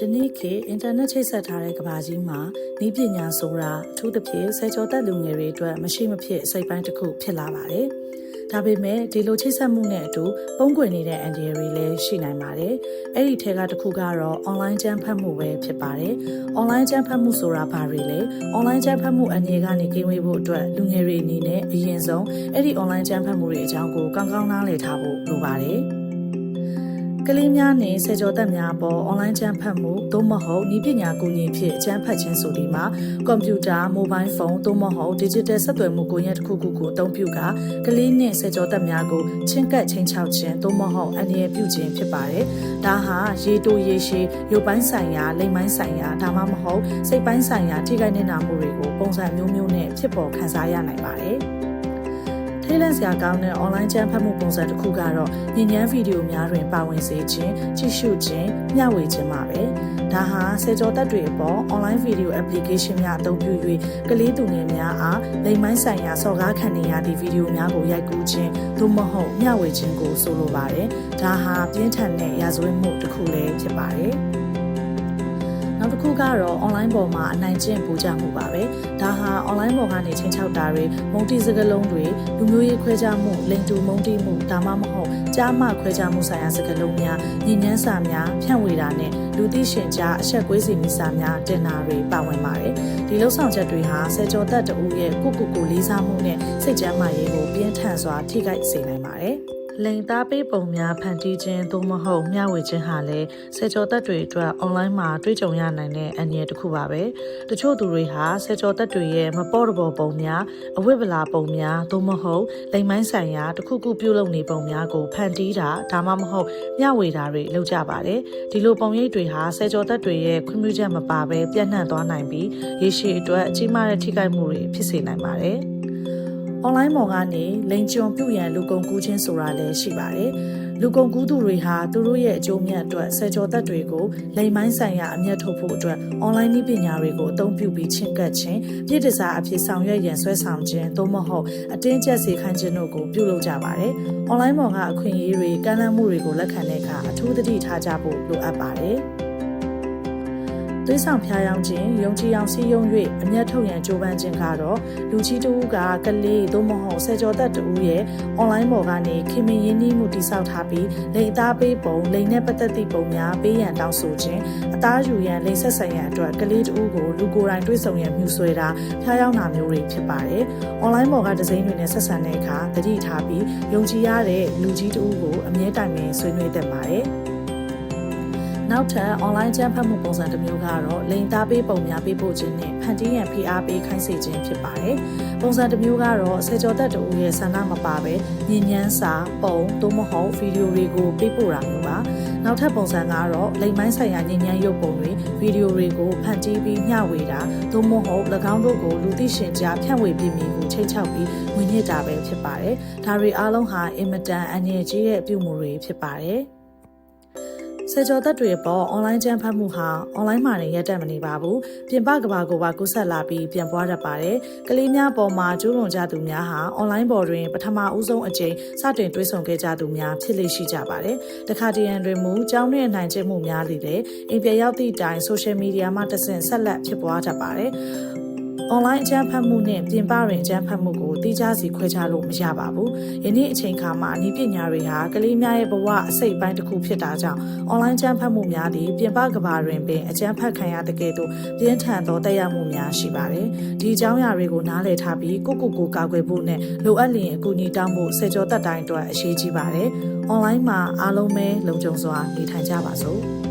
ယနေ့ခေတ်အင်တာနက်ချိတ်ဆက်ထားတဲ့ကမ္ဘာကြီးမှာဤပညာဆိုတာအထူးသဖြင့်ဆယ်ကျော်သက်လူငယ်တွေအတွက်မရှိမဖြစ်စိတ်ပိုင်းတစ်ခုဖြစ်လာပါတယ်။ဒါပေမဲ့ဒီလိုချိတ်ဆက်မှုနဲ့အတူပုံကွယ်နေတဲ့အန်ဒီရီလည်းရှိနိုင်ပါတယ်။အဲ့ဒီထဲကတစ်ခုကတော့ online ကျန်းဖတ်မှုပဲဖြစ်ပါတယ်။ online ကျန်းဖတ်မှုဆိုတာဘာတွေလဲ။ online ကျန်းဖတ်မှုအန်ဒီကနေကင်းဝေးဖို့အတွက်လူငယ်တွေအနေနဲ့အရင်ဆုံးအဲ့ဒီ online ကျန်းဖတ်မှုတွေအကြောင်းကိုကောင်းကောင်းနားလည်ထားဖို့လိုပါတယ်။ ကလေးများနဲ့ဆယ်ကျော်သက်များပေါ်အွန်လိုင်းကျန်းဖတ်မှုသို့မဟုတ်ဤပညာကူညီဖြစ်အကျန်းဖတ်ခြင်းဆိုဒီမှာကွန်ပျူတာမိုဘိုင်းဖုန်းသို့မဟုတ် digital ဆက်သွယ်မှုကွန်ရက်တစ်ခုခုကိုအသုံးပြုကကလေးနဲ့ဆယ်ကျော်သက်များကိုချင်းကပ်ချင်းချောက်ခြင်းသို့မဟုတ်အန္တရာယ်ပြုခြင်းဖြစ်ပါတယ်။ဒါဟာရေတိုရေရှည်ရုပ်ပိုင်းဆိုင်ရာလိမ်ပိုင်းဆိုင်ရာဒါမှမဟုတ်စိတ်ပိုင်းဆိုင်ရာထိခိုက်နေတာမှုတွေကိုပုံစံမျိုးမျိုးနဲ့ဖြစ်ပေါ်ခံစားရနိုင်ပါတယ်။ ထိတ်လန့်စရာကောင်းတဲ့ online ကျန်းဖတ်မှုပုံစံတစ်ခုကတော့ညဉ့်ညမ်းဗီဒီယိုများတွင်ပါဝင်စေခြင်းကြည့်ရှုခြင်းမျှဝေခြင်းပါပဲဒါဟာစေကျော်သက်တွေအပေါ် online video application များအသုံးပြု၍ကလေးသူငယ်များအားလိမ်မိုင်းဆိုင်ရာစော်ကားခံနေရသည့်ဗီဒီယိုများကိုရိုက်ကူးခြင်းသို့မဟုတ်မျှဝေခြင်းကိုဆိုလိုပါတယ်ဒါဟာပြင်းထန်တဲ့ရာဇဝတ်မှုတစ်ခုလည်းဖြစ်ပါတယ် နောက်တစ်ခုကတော့ online ပေါ်မှာအနိုင်ကျင့်ပူကြမှုပါပဲဒါဟာ online ပေါ်ကနေချင်းချောက်တာတွေမုံတီစကလုံးတွေလူမျိုးရေးခွဲခြားမှုလိန်တူမုံတီမှုဒါမှမဟုတ်ကြားမခွဲခြားမှုဆိုင်ရာစကလုံးများညဉ့်ညမ်းစာများဖြန့်ဝေတာနဲ့လူသိရှင်ကြားအဆက်ကွေးစီမိစာများတင်တာတွေပါဝင်ပါတယ်ဒီလှုပ်ဆောင်ချက်တွေဟာဆယ်ကျော်သက်တူရဲ့ကိုကိုကိုလေးစားမှုနဲ့စိတ်ကြမ်းမာရေးကိုပြင်းထန်စွာထိခိုက်စေနိုင်ပါတယ် လိန်သားပေးပုံများဖန်တီးခြင်းသို့မဟုတ်မျှဝေခြင်းဟာလည်းဆယ်ကျော်သက်တွေအတွက်အွန်လိုင်းမှာတွေ့ကြုံရနိုင်တဲ့အန္တရာယ်တစ်ခုပါပဲတချို့သူတွေဟာဆယ်ကျော်သက်တွေရဲ့မပေါ်တဘောပုံများအဝိပလာပုံများသို့မဟုတ်လိန်မိုင်းဆိုင်ရာတစ်ခုခုပြုလုပ်နေပုံများကိုဖန်တီးတာဒါမှမဟုတ်မျှဝေတာတွေလုပ်ကြပါတယ်ဒီလိုပုံရိပ်တွေဟာဆယ်ကျော်သက်တွေရဲ့ခွင့်ပြုချက်မပါဘဲပြန့်နှံ့သွားနိုင်ပြီးရေရှည်အတွက်အကြီးမားတဲ့ထိခိုက်မှုတွေဖြစ်စေနိုင်ပါတယ်။ online ပေါ်ကနေလိန်ကျွံပြုတ်ရန်လူကုန်ကူးခြင်းဆိုတာလည်းရှိပါတယ်။လူကုန်ကူးသူတွေဟာသူတို့ရဲ့အကျိုးမြတ်အတွက်ဆယ်ကျော်သက်တွေကိုလိန်မိုင်းဆိုင်ရာအမျက်ထုတ်ဖို့အတွက် online နည်းပညာတွေကိုအသုံးပြုပြီးချင်းကပ်ခြင်းပြည်တစားအဖြစ်ဆောင်ရွက်ရန်ဆွဲဆောင်ခြင်းသို့မဟုတ်အတင်းကျပ်စေခိုင်းခြင်းတို့ကိုပြုလုပ်ကြပါတယ်။ online ပေါ်ကအခွင့်အရေးတွေကမ်းလှမ်းမှုတွေကိုလက်ခံတဲ့အခါအထူးသတိထားကြဖို့လိုအပ်ပါတယ်။ သွေးဆောင်ဖျားယောင်းခြင်းယုံကြည်အောင်စီးယုံ၍အမျက်ထုတ်ရန်ကြိုးပမ်းခြင်းကတော့လူကြီးတဦးကကလေးသို့မဟုတ်ဆယ်ကျော်သက်တဦးရဲ့ online ပေါ်ကနေခင်မင်ရင်းနှီးမှုတိစောက်ထားပြီးလိန်သားပေးပုံလိန်နဲ့ပတ်သက်သည့်ပုံများပေးရန်တောင်းဆိုခြင်းအသားယူရန်လိန်ဆက်ဆံရန်အတွက်ကလေးတဦးကိုလူကိုယ်တိုင်တွေ့ဆုံရန်မြူဆွဲတာဖျားယောင်းတာမျိုးတွေဖြစ်ပါတယ်။ online ပေါ်ကဒီဇိုင်းတွေနဲ့ဆက်ဆံတဲ့အခါတတိထားပြီးယုံကြည်ရတဲ့လူကြီးတဦးကိုအမြဲတိုင်ပင်ဆွေးနွေးတတ်ပါတယ်။ နောက်ထပ် online ကျန်းဖတ်မှုပုံစံတစ်မျိုးကတော့လိန်သားပေးပုံများပေးပို့ခြင်းနဲ့ဖန်တီးရန်ဖိအားပေးခိုင်းစေခြင်းဖြစ်ပါတယ်။ပုံစံတစ်မျိုးကတော့ဆယ်ကျော်သက်တူရဲ့ဆန္ဒမပါပဲညဉ့်ညမ်းစာပုံသို့မဟုတ်ဗီဒီယိုတွေကိုပေးပို့တာမျိုးပါ။နောက်ထပ်ပုံစံကတော့လိန်မိုင်းဆိုင်ရာညဉ့်ညမ်းရုပ်ပုံတွေဗီဒီယိုတွေကိုဖန်တီးပြီးမျှဝေတာသို့မဟုတ်၎င်းတို့ကိုလူသိရှင်ကြားဖြန့်ဝေပြီးမိကိုချိန်ချောက်ပြီးဝင်ညစ်တာပဲဖြစ်ပါတယ်။ဒါတွေအားလုံးဟာအင်မတန်အန္တရာယ်ကြီးတဲ့အပြုအမူတွေဖြစ်ပါတယ်။ ဆယ်ကျော်သက်တွေပေါ် online ကျန်းဖတ်မှုဟာ online မှာနေရက်တက်မနေပါဘူးပြင်ပကဘာကိုပါကူးဆက်လာပြီးပြန်ပွားတတ်ပါတယ်ကလေးများပေါ်မှာကျူးလွန်ကြသူများဟာ online ပေါ်တွင်ပထမဦးဆုံးအကြိမ်စတင်တွေးဆုံခဲ့ကြသူများဖြစ်လေရှိကြပါတယ်တခါတရံတွင်မူကြောင်းနဲ့နိုင်ကျင့်မှုများသည်လည်းအိမ်ပြရောက်သည့်တိုင် social media မှာတဆင့်ဆက်လက်ဖြစ်ပွားတတ်ပါတယ်။ online အကြမ်းဖက်မှုနဲ့ပြင်ပတွင်အကြမ်းဖက်မှုကိုတိကျစီခွဲခြားလို့မရပါဘူး။ယနေ့အချိန်ခါမှာအနည်းပညာတွေဟာကလေးများရဲ့ဘဝအစိတ်ပိုင်းတစ်ခုဖြစ်တာကြောင့် online ကြမ်းဖက်မှုများသည့်ပြင်ပကဘာတွင်ပင်အကြမ်းဖက်ခံရတဲ့ကဲ့သို့ပြင်းထန်သောတက်ရောက်မှုများရှိပါတယ်။ဒီအကြောင်းအရာတွေကိုနားလည်ထားပြီးကိုကိုကိုကာကွယ်ဖို့နဲ့လိုအပ်လျင်အကူအညီတောင်းဖို့စေကျော်သက်တိုင်းအတွက်အရေးကြီးပါတယ်။ online မှာအားလုံးပဲလုံခြုံစွာနေထိုင်ကြပါစို့။